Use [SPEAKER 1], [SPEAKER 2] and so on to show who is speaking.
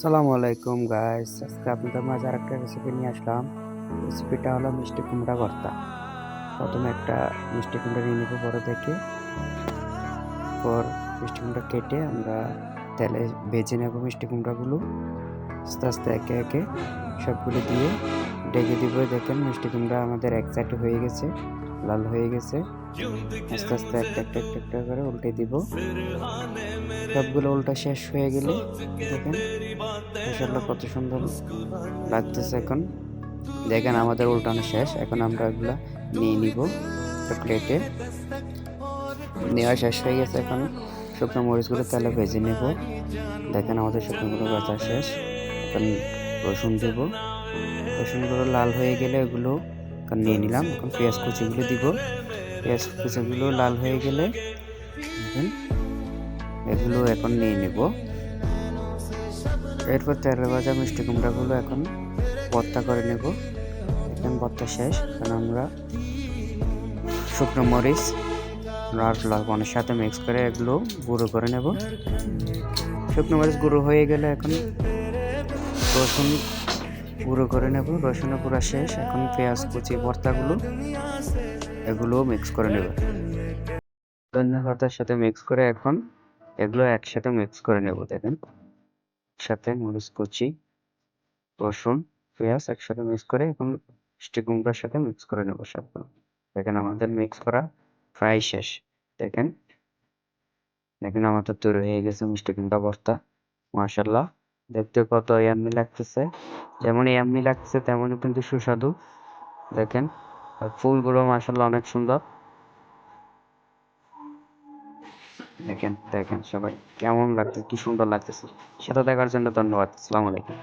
[SPEAKER 1] আসসালামু আলাইকুম গাইস আজকে আপনাদের মাঝে আরেকটা রেসিপি নিয়ে আসলাম। রেসিপিটা হলো মিষ্টি কুমড়া ভর্তা। প্রথমে একটা মিষ্টি কুমড়া নিয়ে নেব বড় দেখে। পর মিষ্টি কুমড়া কেটে আমরা তেলে ভেজে নেব মিষ্টি কুমড়াগুলো। আস্তে আস্তে একে একে সবগুলো দিয়ে ডেকে দিব। দেখেন মিষ্টি কুমড়া আমাদের এক সাইডে হয়ে গেছে, লাল হয়ে গেছে। আস্তে আস্তে একটা একটা একটা করে উল্টে দিব। সবগুলো উল্টা শেষ হয়ে গেলে দেখেন, মাশাআল্লাহ কত সুন্দর লাগতেছে এখন। দেখেন আমাদের উল্টানো শেষ, এখন আমরা এগুলা নিয়ে নিব প্লেটে নেওয়া শেষ হয়ে গেছে এখন। শুকনো মরিচগুলো তেলে ভেজে নেব। দেখেন আমাদের শুকনোগুলো ভাজা শেষ। এখন রসুন দেব। রসুনগুলো লাল হয়ে গেলে এখন নিয়ে নিলাম। এখন পেঁয়াজ কুচিগুলো দিব। পেঁয়াজ কুচিগুলো লাল হয়ে গেলে দেখেন এগুলো এখন নিয়ে নেব। এরপর তেলে ভাজা, মিষ্টি কুমড়াগুলো এখন ভর্তা করে নেব। এখন ভর্তা শেষ কারণ আমরা শুকনো মরিচ, আর লবণের সাথে মিক্স করে এগুলো গুঁড়ো করে নেব। শুকনো মরিচ গুঁড়ো হয়ে গেলে এখন রসুন গুঁড়ো করে নেব। রসুনের গুঁড়া শেষ, এখন পেঁয়াজ, কুচি, ভর্তাগুলো এগুলো মিক্স করে নেব। পাতার সাথে মিক্স করে এখন এগুলো একসাথে মিক্স করে নেব, দেখেন। সাথে মরিচ কুচি, রসুন, পেঁয়াজ একসাথে মিক্স করে এখন মিষ্টি কুমড়ার সাথে মিক্স করে নেব সবগুলো। দেখেন আমাদের মিক্স করা প্রায় শেষ। দেখেন দেখেন আমাদের তৈরি হয়ে গেছে মিষ্টি কুমড়া ভর্তা। মাশাল্লাহ দেখতে কত ইয়াম্মি লাগতেছে। যেমন ইয়াম্মি লাগতেছে, তেমনই কিন্তু সুস্বাদু। দেখেন, আর ফুলগুলো মাশাল্লাহ অনেক সুন্দর। দেখেন দেখেন সবাই কেমন লাগছে কি সুন্দর লাগতেছে। সেটা দেখার জন্য ধন্যবাদ। আসসালামু আলাইকুম।